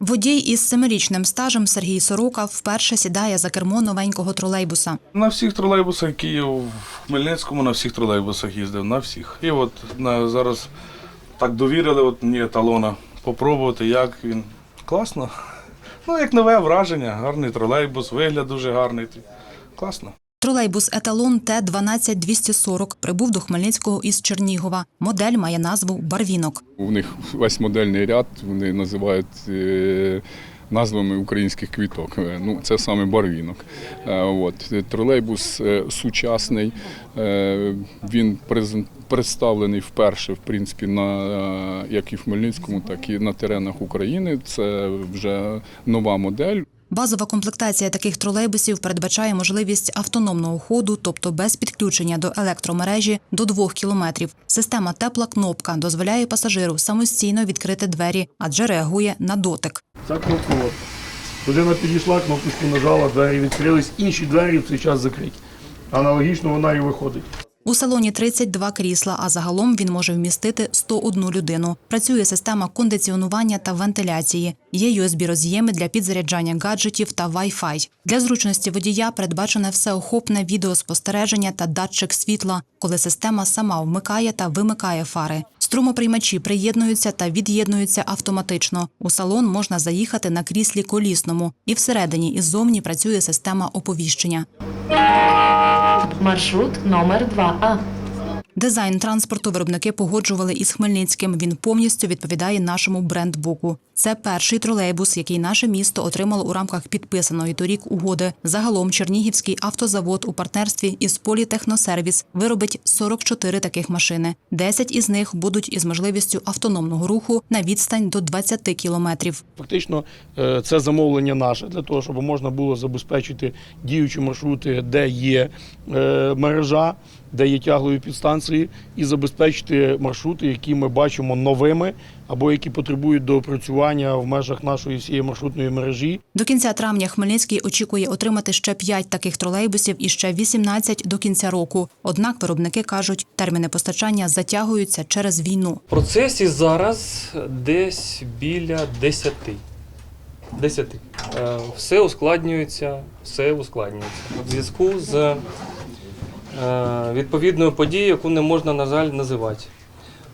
Водій із семирічним стажем Сергій Сорока вперше сідає за кермо новенького тролейбуса. На всіх тролейбусах, є в Хмельницькому, на всіх тролейбусах їздив, на всіх. І от на, зараз так довірили от мені еталона попробувати, як він. Класно. Ну, як нове враження, гарний тролейбус, вигляд дуже гарний. Класно. Тролейбус Еталон Т-12240 прибув до Хмельницького із Чернігова. Модель має назву Барвінок. У них весь модельний ряд вони називають е, назвами українських квіток. Е, Ну, це саме барвінок. Е, От. Тролейбус сучасний, він представлений вперше, в принципі, на, як і в Хмельницькому, так і на теренах України. Це вже нова модель. Базова комплектація таких тролейбусів передбачає можливість автономного ходу, тобто без підключення до електромережі до 2 кілометрів. Система тепла кнопка дозволяє пасажиру самостійно відкрити двері, адже реагує на дотик. Ця кнопка от. Людина підійшла, кнопочку нажала, двері відкрились, інші двері в цей час закриті. Аналогічно вона і виходить. У салоні 32 крісла, а загалом він може вмістити 101 людину. Працює система кондиціонування та вентиляції. Є USB-роз'єми для підзаряджання гаджетів та Wi-Fi. Для зручності водія передбачене всеохопне відеоспостереження та датчик світла, коли система сама вмикає та вимикає фари. Струмоприймачі приєднуються та від'єднуються автоматично. У салон можна заїхати на кріслі колісному, і всередині і ззовні працює система оповіщення. Маршрут номер 2А. Дизайн транспорту виробники погоджували із Хмельницьким. Він повністю відповідає нашому брендбуку. Це перший тролейбус, який наше місто отримало у рамках підписаної торік угоди. Загалом Чернігівський автозавод у партнерстві із Політехносервіс виробить 44 таких машини. 10 із них будуть із можливістю автономного руху на відстань до 20 кілометрів. Фактично, е, це замовлення наше для того, щоб можна було забезпечити діючі маршрути, де є е, мережа, де є тяглові підстанції, і забезпечити маршрути, які ми бачимо новими або які потребують доопрацювання в межах нашої всієї маршрутної мережі. До кінця травня Хмельницький очікує отримати ще 5 таких тролейбусів і ще 18 до кінця року. Однак виробники кажуть, терміни постачання затягуються через війну. В процесі зараз десь біля 10. 10. Е, Все ускладнюється, все ускладнюється. В зв'язку з е, відповідною подією, яку не можна, на жаль, називати.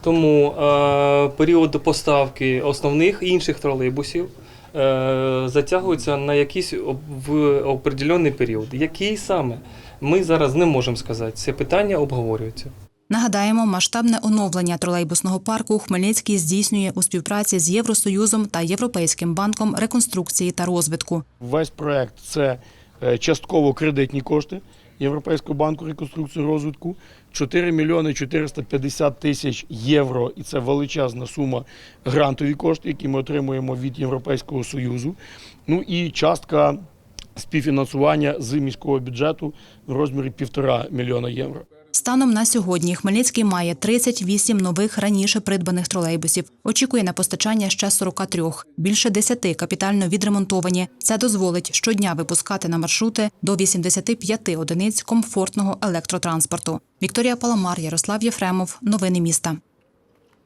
Тому е, період поставки основних інших тролейбусів е, затягується на якийсь в определений період. Який саме? Ми зараз не можемо сказати. Це питання обговорюється. Нагадаємо, масштабне оновлення тролейбусного парку Хмельницький здійснює у співпраці з Євросоюзом та Європейським банком реконструкції та розвитку. Весь проект це е, частково кредитні кошти Європейського банку реконструкції розвитку. 4 мільйони 450 тисяч євро, і це величезна сума грантові кошти, які ми отримуємо від Європейського Союзу. Ну і частка співфінансування з міського бюджету в розмірі півтора мільйона євро. Станом на сьогодні Хмельницький має 38 нових раніше придбаних тролейбусів. Очікує на постачання ще 43. Більше 10 капітально відремонтовані. Це дозволить щодня випускати на маршрути до 85 одиниць комфортного електротранспорту. Вікторія Паламар, Ярослав Єфремов. Новини міста.